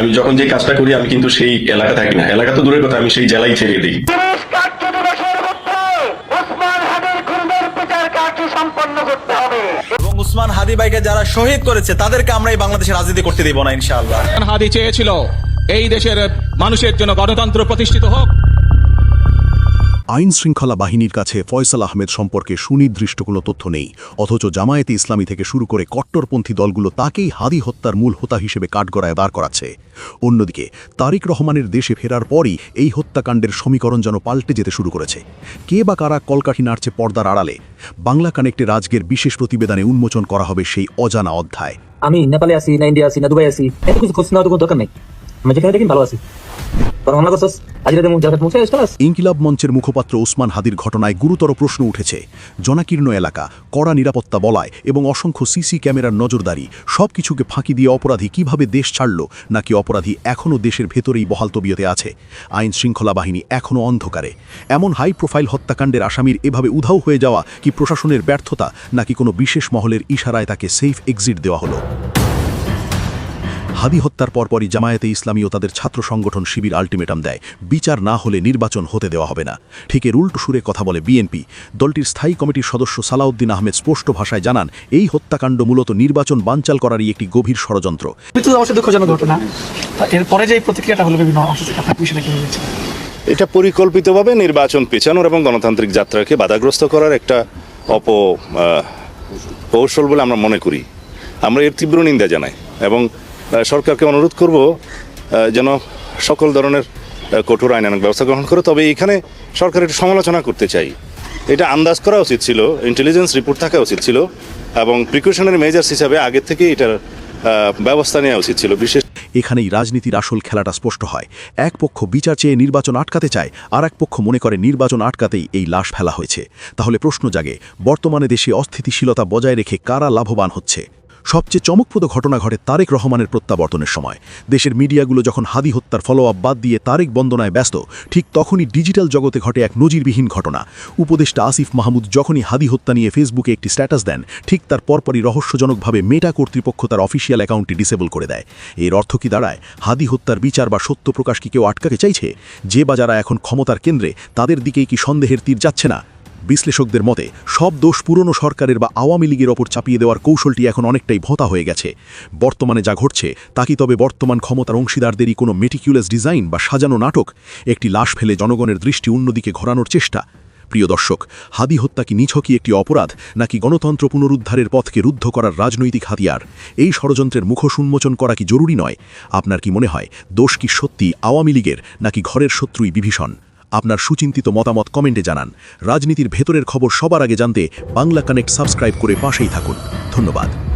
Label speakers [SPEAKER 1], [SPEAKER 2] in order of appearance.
[SPEAKER 1] আমি যখন যে কাজটা করি আমি কিন্তু সেই এলাকা থাকি না। এলাকা তো দূরের কথা আমি সেই জেলায় ছেড়ে দিই।
[SPEAKER 2] উসমান হাদি ভাইকে যারা শহীদ করেছে তাদেরকে আমরা এই বাংলাদেশের রাজনীতি করতে দিব না ইনশাআল্লাহ।
[SPEAKER 3] হাদি চেয়েছিল এই দেশের মানুষের জন্য গণতন্ত্র প্রতিষ্ঠিত হোক।
[SPEAKER 4] আইন শৃঙ্খলা বাহিনীর কাছে ফয়সাল আহমেদ সম্পর্কে সুনির্দিষ্ট কোনো তথ্য নেই। অথচ জামায়াতে ইসলামী থেকে শুরু করে কট্টরপন্থী দলগুলো তাকেই হাদি হত্যার মূল হোতা হিসেবে কাঠগড়ায় দাঁড় করাচ্ছে। অন্যদিকে, তারিক রহমানের দেশে ফেরার পরই এই হত্যাকাণ্ডের সমীকরণ যেন পাল্টে যেতে শুরু করেছে। কে বা কারা কলকাঠি নাড়ছে পর্দার আড়ালে, বাংলা কানেক্টে রাজগের বিশেষ প্রতিবেদনে উন্মোচন করা হবে সেই অজানা অধ্যায়।
[SPEAKER 5] আমি নেপালে আছি, না ইন্ডিয়া আছি, না দুবাই আছি, এত কিছু খোঁজ নেওয়ার তো কোনো দরকার নেই।
[SPEAKER 4] ইনকিলাব মঞ্চের মুখপাত্র ওসমান হাদির ঘটনায় গুরুতর প্রশ্ন উঠেছে। জনাকীর্ণ এলাকা, কড়া নিরাপত্তা বলায় এবং অসংখ্য সিসি ক্যামেরার নজরদারি, সবকিছুকে ফাঁকি দিয়ে অপরাধী কীভাবে দেশ ছাড়ল, নাকি অপরাধী এখনও দেশের ভেতরেই বহাল তবিয়তে আছে? আইন শৃঙ্খলা বাহিনী এখনও অন্ধকারে। এমন হাই প্রোফাইল হত্যাকাণ্ডের আসামির এভাবে উধাও হয়ে যাওয়া কি প্রশাসনের ব্যর্থতা, নাকি কোনো বিশেষ মহলের ইশারায় তাকে সেফ এক্সিট দেওয়া হলো? হাদি হত্যার পরপরই জামায়াতে ইসলামী ও তাদের ছাত্র সংগঠন শিবির আলটিমেটাম দেয়। বিচার না হলে নির্বাচন হতে দেওয়া হবে না। ঠিক এর উল্টো সুরে কথা বলে বিএনপি। দলটির স্থায়ী কমিটির সদস্য সালাউদ্দিন আহমেদ স্পষ্ট ভাষায় জানান এই হত্যাকাণ্ড মূলত নির্বাচন বানচাল করারই একটি গভীর ষড়যন্ত্র।
[SPEAKER 6] মৃত্যু অবশ্যই দুঃখজনক ঘটনা। এরপরে যে প্রতিক্রিয়াটা হলো বিভিন্ন
[SPEAKER 7] এটা পরিকল্পিতভাবে নির্বাচন পেছানোর এবং গণতান্ত্রিক যাত্রাকে বাধাগ্রস্ত করার একটা অপ কৌশল বলে আমরা মনে করি। আমরা এর তীব্র নিন্দা জানাই এবং সরকারকে অনুরোধ করব যেন সকল ধরনের কঠোর আইনানুক ব্যবস্থা গ্রহণ করে। তবে এখানে সরকার একটু সমালোচনা করতে চাই। এটা আন্দাজ করা উচিত ছিল ইন্টেলিজেন্স রিপোর্ট থাকা উচিত ছিল, এবং প্রিকশনের মেজার্স হিসাবে আগে থেকে এটার ব্যবস্থা নেওয়া উচিত ছিল। বিশেষ
[SPEAKER 4] এখানেই রাজনীতির আসল খেলাটা স্পষ্ট হয়। এক পক্ষ বিচার চেয়ে নির্বাচন আটকাতে চায়, আর এক পক্ষ মনে করে নির্বাচন আটকাতেই এই লাশ ফেলা হয়েছে। তাহলে প্রশ্ন জাগে, বর্তমানে দেশে অস্থিতিশীলতা বজায় রেখে কারা লাভবান হচ্ছে? সবচেয়ে চমকপ্রদ ঘটনা ঘটে তারেক রহমানের প্রত্যাবর্তনের সময়। দেশের মিডিয়াগুলো যখন হাদি হত্যার ফলো আপ বাদ দিয়ে তারেক বন্দনায় ব্যস্ত, ঠিক তখনই ডিজিটাল জগতে ঘটে এক নজিরবিহীন ঘটনা। উপদেষ্টা আসিফ মাহমুদ যখনই হাদি হত্যা নিয়ে ফেসবুকে একটি স্ট্যাটাস দেন, ঠিক তার পরপরই রহস্যজনকভাবে মেটা কর্তৃপক্ষ তার অফিসিয়াল অ্যাকাউন্টটি ডিসেবল করে দেয়। এর অর্থ কি দাঁড়ায়? হাদি হত্যার বিচার বা সত্য প্রকাশ কি কেউ আটকাতে চাইছে? যে বা যারা এখন ক্ষমতার কেন্দ্রে, তাদের দিকেই কি সন্দেহের তীর যাচ্ছে না? বিশ্লেষকদের মতে, সব দোষ পুরনো সরকারের বা আওয়ামী লীগের ওপর চাপিয়ে দেওয়ার কৌশলটি এখন অনেকটাই ভোতা হয়ে গেছে। বর্তমানে যা ঘটছে, তা কি তবে বর্তমান ক্ষমতার অংশীদারদেরই কোনো মেটিকুলাস ডিজাইন বা সাজানো নাটক? একটি লাশ ফেলে জনগণের দৃষ্টি অন্যদিকে ঘোরানোর চেষ্টা? প্রিয় দর্শক, হাদি হত্যা কি নিছকই একটি অপরাধ, নাকি গণতন্ত্র পুনরুদ্ধারের পথকে রুদ্ধ করার রাজনৈতিক হাতিয়ার? এই ষড়যন্ত্রের মুখোশ উন্মোচন করা কি জরুরি নয়? আপনার কি মনে হয়, দোষ কি সত্যি আওয়ামী লীগের, নাকি ঘরের শত্রুই বিভীষণ? আপনার সুচিন্তিত মতামত কমেন্টে জানান। রাজনীতির ভেতরের খবর সবার আগে জানতে বাংলা কানেক্ট সাবস্ক্রাইব করে পাশেই থাকুন। ধন্যবাদ।